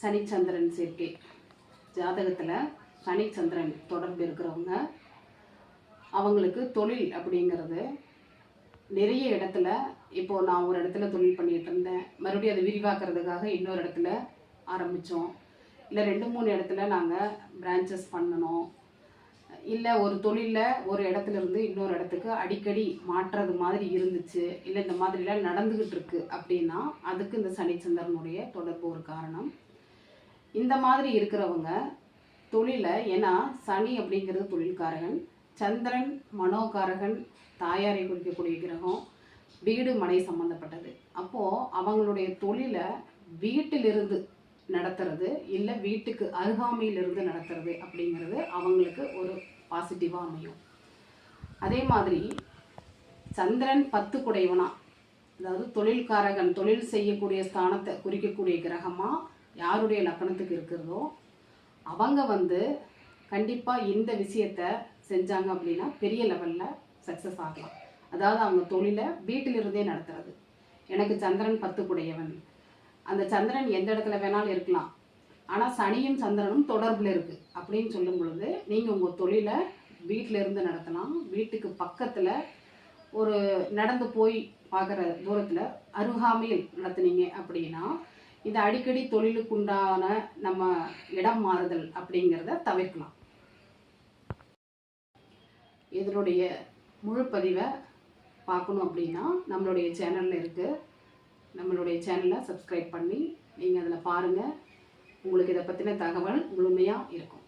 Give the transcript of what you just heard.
சனிச்சந்திரன் சேர்க்கை. ஜாதகத்தில் சனிச்சந்திரன் தொடர்பு இருக்கிறவங்க அவங்களுக்கு தொழில் அப்படிங்கிறது நிறைய இடத்துல இப்போது நான் ஒரு இடத்துல தொழில் பண்ணிகிட்டு இருந்தேன். மறுபடியும் அதை விரிவாக்குறதுக்காக இன்னொரு இடத்துல ஆரம்பித்தோம் இல்லை ரெண்டு மூணு இடத்துல நாங்கள் பிரான்ச்சஸ் பண்ணணும். இல்லை ஒரு தொழிலில் ஒரு இடத்துல இருந்து இன்னொரு இடத்துக்கு அடிக்கடி மாற்றுறது மாதிரி இருந்துச்சு. இல்லை இந்த மாதிரிலாம் நடந்துக்கிட்டு இருக்கு அப்படின்னா அதுக்கு இந்த சனிச்சந்திரனுடைய தொடர்பு ஒரு காரணம். இந்த மாதிரி இருக்கிறவங்க தொழிலை ஏன்னா சனி அப்படிங்கிறது தொழில்காரகன் சந்திரன் மனோகாரகன் தாயாரை குறிக்கக்கூடிய கிரகம் வீடு மனை சம்மந்தப்பட்டது அப்போது அவங்களுடைய தொழிலை வீட்டிலிருந்து நடத்துறது இல்லை வீட்டுக்கு அருகாமையிலிருந்து நடத்துறது அப்படிங்கிறது அவங்களுக்கு ஒரு பாசிட்டிவாக அமையும். அதே மாதிரி சந்திரன் பத்து குடைவனா அதாவது தொழில்காரகன் தொழில் செய்யக்கூடிய ஸ்தானத்தை குறிக்கக்கூடிய கிரகமாக யாருடைய லக்கணத்துக்கு இருக்கிறதோ அவங்க வந்து கண்டிப்பாக இந்த விஷயத்தை செஞ்சாங்க அப்படின்னா பெரிய லெவலில் சக்ஸஸ் ஆகலாம். அதாவது அவங்க தொழிலை வீட்டிலிருந்தே நடத்துறது. எனக்கு சந்திரன் பத்துக்குடையவன். அந்த சந்திரன் எந்த இடத்துல வேணாலும் இருக்கலாம். ஆனால் சனியும் சந்திரனும் தொடர்பில் இருக்குது அப்படின்னு சொல்லும் பொழுது நீங்கள் உங்கள் தொழிலை வீட்டிலேருந்து நடத்தலாம். வீட்டுக்கு பக்கத்தில் ஒரு நடந்து போய் பார்க்குற தூரத்தில் அருகாமையில் நடத்துனீங்க அப்படின்னா இந்த அடிக்கடி தொழிலுக்குண்டான நம்ம இடம் மாறுதல் அப்படிங்கிறத தவிர்க்கலாம். இதனுடைய முழு பதிவை பார்க்கணும் அப்படின்னா நம்மளுடைய சேனலில் இருக்குது நம்மளுடைய சேனலை சப்ஸ்கிரைப் பண்ணி நீங்கள் அதில் பாருங்கள் உங்களுக்கு இதை பற்றின தகவல் முழுமையாக இருக்கும்.